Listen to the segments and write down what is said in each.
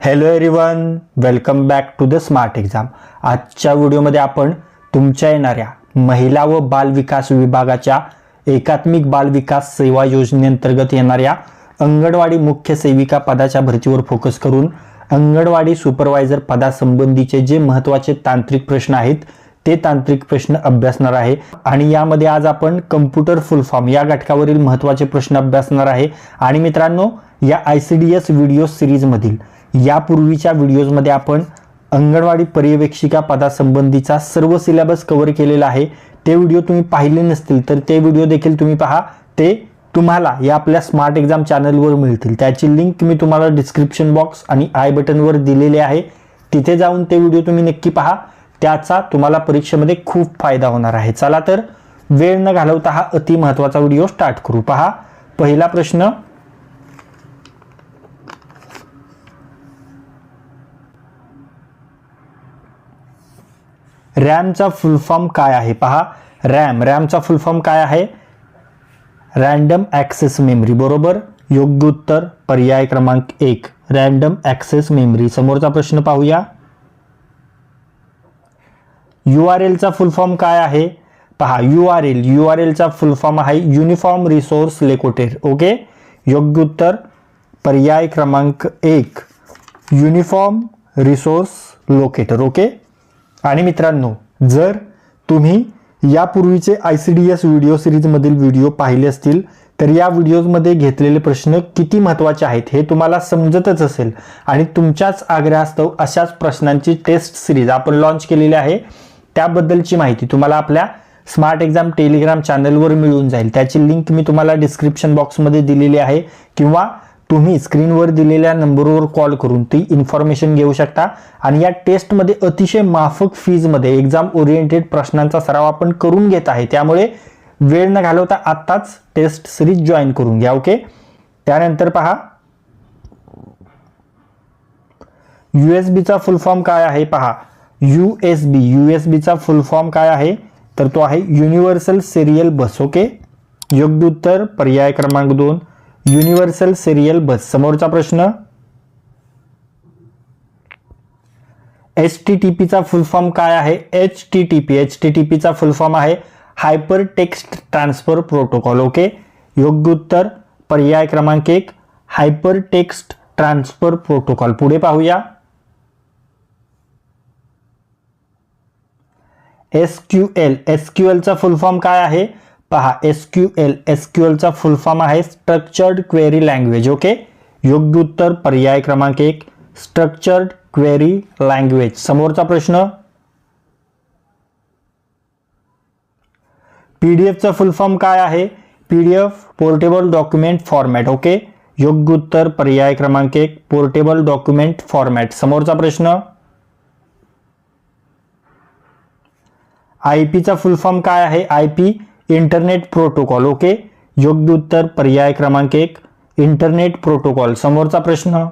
Hello everyone welcome back to the smart exam आजच्या व्हिडिओमध्ये आपण तुमच्या येणाऱ्या महिला व बाल विकास विभागाच्या एकात्मिक बाल विकास सेवा योजनेअंतर्गत येणाऱ्या अंगणवाडी मुख्य सेविका पदाच्या भरतीवर फोकस करून अंगणवाडी सुपरवायझर पदासंबंधीचे जे महत्त्वाचे तांत्रिक प्रश्न आहेत ते तांत्रिक प्रश्न अभ्यासणार आहे. आणि यामध्ये आज आपण कम्प्युटर फुल फॉर्म या घटकावरील महत्त्वाचे प्रश्न अभ्यासणार आहे. आणि मित्रांनो या I C D S video सिरीजमधील यापूर्वीच्या व्हिडिओजमध्ये आपण अंगणवाडी पर्यवेक्षिका पदासंबंधीचा सर्व सिलेबस कव्हर केलेला आहे. ते व्हिडिओ तुम्ही पाहिले नसतील तर ते व्हिडिओ देखील तुम्ही पहा. ते तुम्हाला या आपल्या स्मार्ट एक्झाम चॅनलवर मिळतील. त्याची लिंक मी तुम्हाला डिस्क्रिप्शन बॉक्स आणि आय बटनवर दिलेली आहे. तिथे जाऊन ते व्हिडिओ तुम्ही नक्की पहा. त्याचा तुम्हाला परीक्षेमध्ये खूप फायदा होणार आहे. चला तर वेळ न घालवता हा अति महत्त्वाचा व्हिडिओ स्टार्ट करू. पहा. पहिला प्रश्न रॅमचा फुल फॉर्म काय आहे? पहा. रॅम. रॅमचा फुल फॉर्म काय आहे? Random access memory. बरोबर? योग्य उत्तर पर्याय क्रमांक एक. Random access memory. समोरचा प्रश्न पाहूया. यू आर एलचा फुल फॉर्म काय आहे? पहा. U R L. U R एलचा full form आहे युनिफॉर्म रिसोर्स लेकोटेड ओके? योग्य उत्तर पर्याय क्रमांक एक. Uniform resource locator. ओके? आणि मित्रांनो जर तुम्ही यापूर्वीचे I C D S video सिरीजमधील video पाहिले असतील तर या व्हिडिओजमध्ये घेतलेले प्रश्न किती महत्त्वाचे आहेत हे तुम्हाला समजतच असेल. आणि तुमच्याच आग्रहास्तव अशाच प्रश्नांची टेस्ट सिरीज आपण लॉन्च केलेली आहे. त्याबद्दलची माहिती तुम्हाला आपल्या स्मार्ट एक्झाम टेलिग्राम चॅनलवर मिळून जाईल. त्याची लिंक मी तुम्हाला डिस्क्रिप्शन बॉक्समध्ये दिलेली आहे. किंवा तुम्ही स्क्रीनवर दिलेल्या नंबरवर कॉल करून ती इन्फॉर्मेशन घेऊ शकता. आणि या टेस्टमध्ये अतिशय माफक फीजमध्ये एक्झाम ओरिएंटेड प्रश्नांचा सराव आपण करून घेत आहे. त्यामुळे वेळ न घालवता आत्ताच टेस्ट सिरीज जॉईन करून घ्या ओके त्यानंतर पहा. यू एस बीचा फुल फॉर्म काय आहे पहा. U S B U S बीचा फुल फॉर्म काय आहे? तर तो आहे युनिव्हर्सल सिरियल बस ओके योग्य उत्तर पर्याय क्रमांक दोन. Universal serial bus. समोरचा प्रश्न? एच टी टी पीचा फुल फॉर्म काय आहे? H T T P. H T T पीचा फुल फॉर्म आहे hyper text transfer protocol. Okay? योग्य उत्तर पर्याय क्रमांक एक हायपर टेक्स्ट ट्रान्सफर प्रोटोकॉल. पुढे पाहूया. S Q L. S Q एलचा full form काय आहे? पहा S Q L S Q एलचा full form आहे स्ट्रक्चर्ड क्वेरी लँग्वेज ओके योग्य उत्तर पर्याय क्रमांक एक स्ट्रक्चर्ड क्वेरी लँग्वेज समोरचा प्रश्न. पी डी एफचा फुल फॉर्म काय आहे? P D F portable document format okay योग्य उत्तर पर्याय क्रमांक एक पोर्टेबल डॉक्युमेंट फॉर्मॅट समोरचा प्रश्न. आय पीचा फुल फॉर्म काय आहे? I P internet protocol, okay? योग्य उत्तर, पर्याय क्रमांक एक, इंटरनेट प्रोटोकॉल. समोरचा प्रश्न.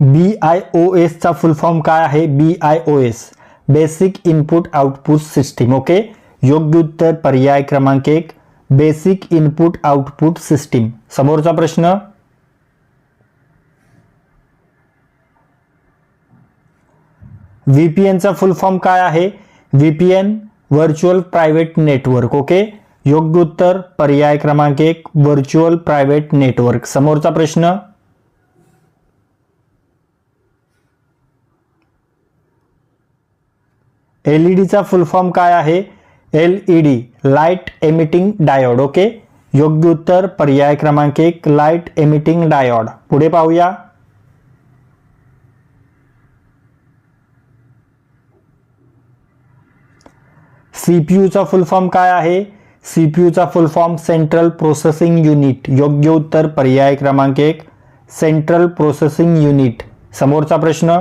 बी आय ओ एसचा फुल फॉर्म काय आहे? B I O S basic input output system okay? योग्य उत्तर, पर्याय क्रमांक एक बेसिक इनपुट आउटपुट सिस्टीम समोरचा प्रश्न. व्हीपीएनचा फुल फॉर्म काय आहे? VPN virtual private network okay योग्य उत्तर पर्याय क्रमांक एक व्हर्च्युअल प्रायव्हेट नेटवर्क समोरचा प्रश्न? एलईडीचा फुल फॉर्म काय आहे? L E D light emitting diode okay योग्य उत्तर पर्याय क्रमांक एक लाइट एमिटिंग डायोड पुढे पाहूया. सी पी यूचा फुल फॉर्म काय आहे? C P यूचा full form central processing unit योग्य उत्तर पर्याय क्रमांक एक सेंट्रल प्रोसेसिंग युनिट समोरचा प्रश्न?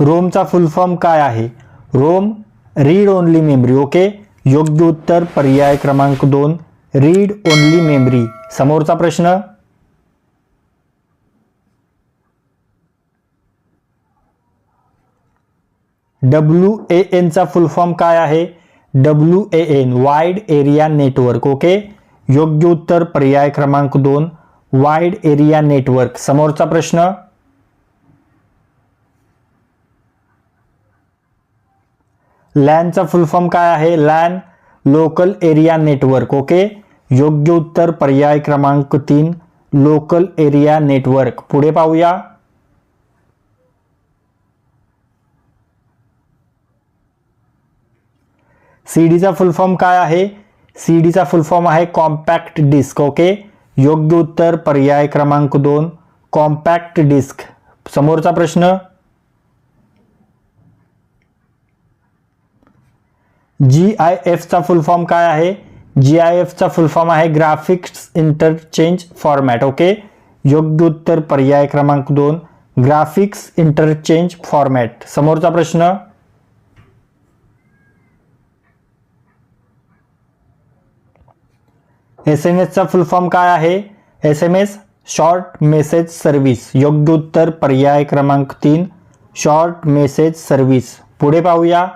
रोमचा फुल फॉर्म काय आहे? ROM read only memory okay योग्य उत्तर पर्याय क्रमांक दोन रीड ओनली मेमरी समोरचा प्रश्न? डब्ल्यू ए एनचा फुल फॉर्म काय आहे? W A N wide area network okay योग्य उत्तर पर्याय क्रमांक दोन वाईड एरिया नेटवर्क समोरचा प्रश्न? लॅनचा फुल फॉर्म काय आहे? LAN local area network okay योग्य उत्तर पर्याय क्रमांक तीन लोकल एरिया नेटवर्क पुढे पाहूया. सीडीचा फुल फॉर्म काय आहे? सीडीचा फुल फॉर्म आहे कॉम्पॅक्ट डिस्क ओके? योग्य उत्तर पर्याय क्रमांक दोन कॉम्पॅक्ट डिस्क. समोरचा प्रश्न? जी आय एफचा फुल फॉर्म काय आहे? जी आय एफचा फुल फॉर्म आहे ग्राफिक्स इंटरचेंज फॉर्मॅट ओके? योग्य उत्तर पर्याय क्रमांक दोन ग्राफिक्स इंटरचेंज फॉर्मॅट. समोरचा प्रश्न? एस एम एसचा फुल फॉर्म काय आहे? S M S short message service योग्य उत्तर, पर्याय क्रमांक तीन शॉर्ट मेसेज सर्व्हिस पुढे पाहूया.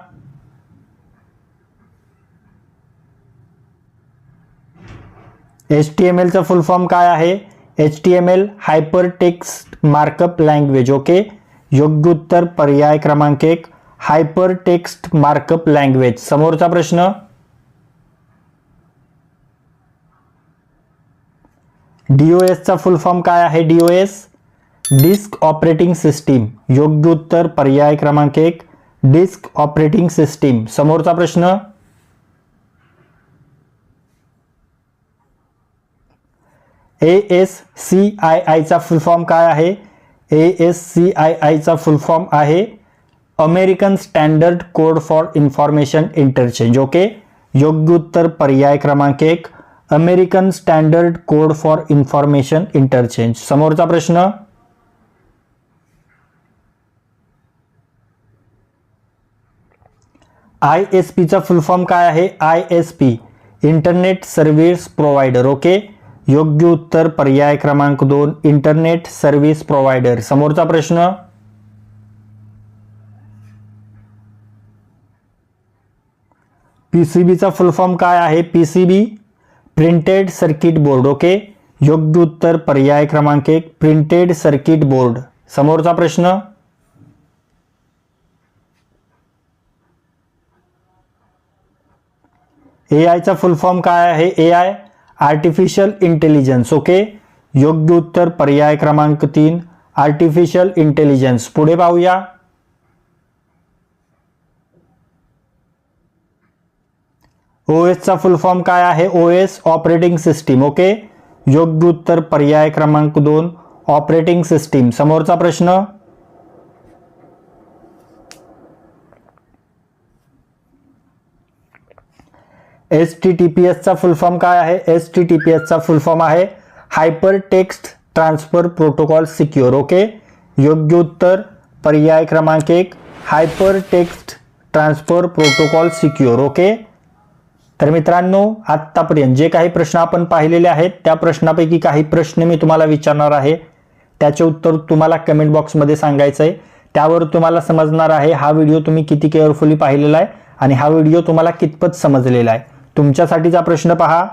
एच टी एम एलचा फुल फॉर्म काय आहे? H T M L hyper text markup language okay योग्य उत्तर, पर्याय क्रमांक एक हायपर टेक्स्ट मार्कअप लँग्वेज समोरचा प्रश्न? डीओएसचा फुल फॉर्म काय आहे डीओएस डिस्क ऑपरेटिंग सिस्टीम योग्य उत्तर, पर्याय क्रमांक एक. डिस्क ऑपरेटिंग सिस्टीम समोरचा प्रश्न? ए एस सी आय आयचा फुल फॉर्म काय आहे? ए एस सी आय आयचा फुल फॉर्म आहे American standard code for information interchange okay योग्य उत्तर, पर्याय क्रमांक एक. American standard code for information interchange. समोरचा प्रश्न? आय एस पीचा फुल फॉर्म काय आहे? S P internet service provider okay योग्य उत्तर पर्याय क्रमांक दोन इंटरनेट सर्व्हिस प्रोव्हायडर समोरचा प्रश्न? पीसीबीचा फुल फॉर्म काय आहे? PCB printed circuit board okay? योग्य उत्तर पर्याय क्रमांक एक प्रिंटेड सर्किट बोर्ड. समोरचा प्रश्न? ए आयचा फुल फॉर्म काय आहे? A I artificial intelligence okay? योग्य उत्तर पर्याय क्रमांक तीन आर्टिफिशियल इंटेलिजन्स पुढे पाहूया. ओ एसचा फुल फॉर्म काय आहे? ऑपरेटिंग सिस्टीम ओके योग्य उत्तर पर्याय क्रमांक दोन ऑपरेटिंग सिस्टीम समोरचा प्रश्न? एस टी टी पी एसचा फुल फॉर्म आहे? एस टी टी पी एसचा फुल फॉर्म आहे hyper text transfer protocol secure okay योग्य उत्तर पर्याय क्रमांक एक hyper text transfer protocol secure okay तर मित्रांनो आत्तापर्यंत जे काही प्रश्न आपण पाहिलेले आहेत त्या प्रश्नापैकी काही प्रश्न मी तुम्हाला विचारणार आहे. त्याचे उत्तर तुम्हाला कमेंट बॉक्समध्ये सांगायचं आहे त्यावर तुम्हाला समजणार आहे हा व्हिडिओ तुम्ही किती केअरफुली पाहिलेला आहे आणि हा व्हिडिओ तुम्हाला कितपत समजलेला आहे. तुमच्यासाठीचा प्रश्न पहा.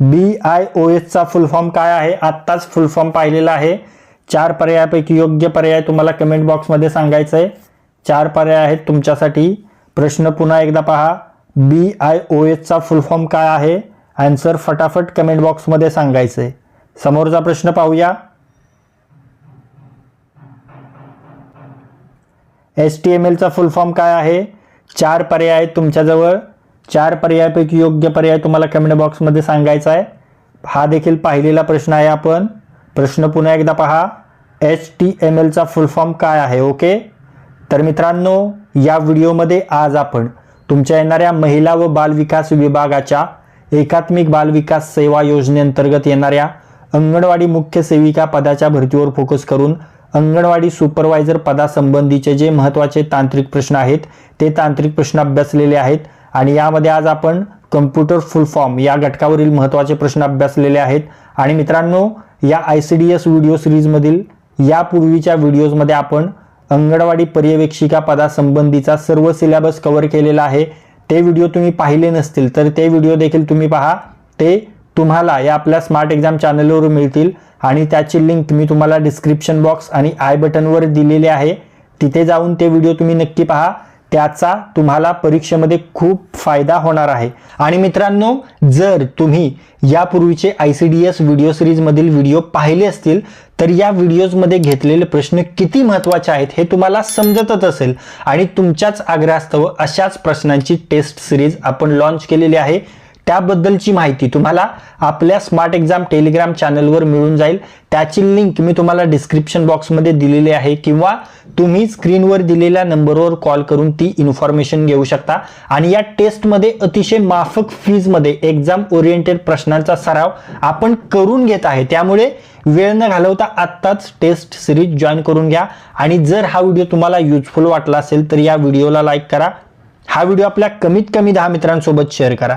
बी आय ओ एसचा फुल फॉर्म काय आहे? आत्ताच फुल फॉर्म पाहिलेला आहे. चार पर्यायापैकी योग्य पर्याय तुम्हाला कमेंट बॉक्समध्ये सांगायचं आहे चार पर्याय आहेत तुमच्यासाठी. प्रश्न पुन्हा एकदा पहा. बी आय ओ एचचा फुल फॉर्म काय आहे? आन्सर फटाफट कमेंट बॉक्समध्ये सांगायचं. आहे समोरचा प्रश्न पाहूया. एस टी एम एलचा फुल फॉर्म काय आहे? चार पर्याय आहेत तुमच्याजवळ. चार पर्यायापैकी योग्य पर्याय तुम्हाला कमेंट बॉक्समध्ये सांगायचा आहे. हा देखील पाहिलेला प्रश्न आहे आपण. प्रश्न पुन्हा एकदा पहा. एच टी एम एलचा फुल फॉर्म काय आहे? ओके तर मित्रांनो या व्हिडिओमध्ये आज आपण तुमच्या येणाऱ्या महिला व बालविकास विभागाच्या एकात्मिक बालविकास सेवा योजनेअंतर्गत येणाऱ्या अंगणवाडी मुख्य सेविका पदाच्या भरतीवर फोकस करून अंगणवाडी सुपरवायझर पदासंबंधीचे जे महत्त्वाचे तांत्रिक प्रश्न आहेत ते तांत्रिक प्रश्न अभ्यासलेले आहेत आणि यामध्ये आज आपण कम्प्युटर फुल फॉर्म या घटकावरील महत्त्वाचे प्रश्न अभ्यासलेले आहेत. आणि मित्रांनो या I C D S video सिरीजमधील यापूर्वीच्या व्हिडिओजमध्ये आपण अंगणवाडी पर्यवेक्षिका पदासंबंधीचा सर्व सिलेबस कव्हर केलेला आहे. ते व्हिडिओ तुम्ही पाहिले नसतील तर ते व्हिडिओ देखील तुम्ही पहा. ते तुम्हाला या आपल्या स्मार्ट एक्झाम चॅनलवर मिळतील आणि त्याची लिंक मी तुम्हाला डिस्क्रिप्शन बॉक्स आणि आय बटनवर दिलेली आहे. तिथे जाऊन ते व्हिडिओ तुम्ही नक्की पहा. त्याचा तुम्हाला परीक्षेमध्ये खूप फायदा होणार आहे. आणि मित्रांनो जर तुम्ही यापूर्वीचे I C D S video सिरीजमधील video पाहिले असतील तर या व्हिडिओजमध्ये घेतलेले प्रश्न किती महत्त्वाचे आहेत हे तुम्हाला समजतच असेल. आणि तुमच्याच आग्रहास्तव अशाच प्रश्नांची टेस्ट सिरीज आपण लॉन्च केलेली आहे. त्याबद्दलची माहिती तुम्हाला आपल्या स्मार्ट एक्झाम टेलिग्राम चॅनलवर मिळून जाईल. त्याची लिंक मी तुम्हाला डिस्क्रिप्शन बॉक्समध्ये दिलेली आहे किंवा तुम्ही स्क्रीनवर दिलेल्या नंबरवर कॉल करून ती इन्फॉर्मेशन घेऊ शकता. आणि या टेस्टमध्ये अतिशय माफक फीजमध्ये एक्झाम ओरिएंटेड प्रश्नांचा सराव आपण करून घेत आहे. त्यामुळे वेळ न घालवता आत्ताच टेस्ट सिरीज जॉईन करून घ्या. आणि जर हा व्हिडिओ तुम्हाला युजफुल वाटला असेल तर या व्हिडिओला लाईक करा. हा व्हिडिओ आपल्या कमीत कमी दहा मित्रांसोबत शेअर करा.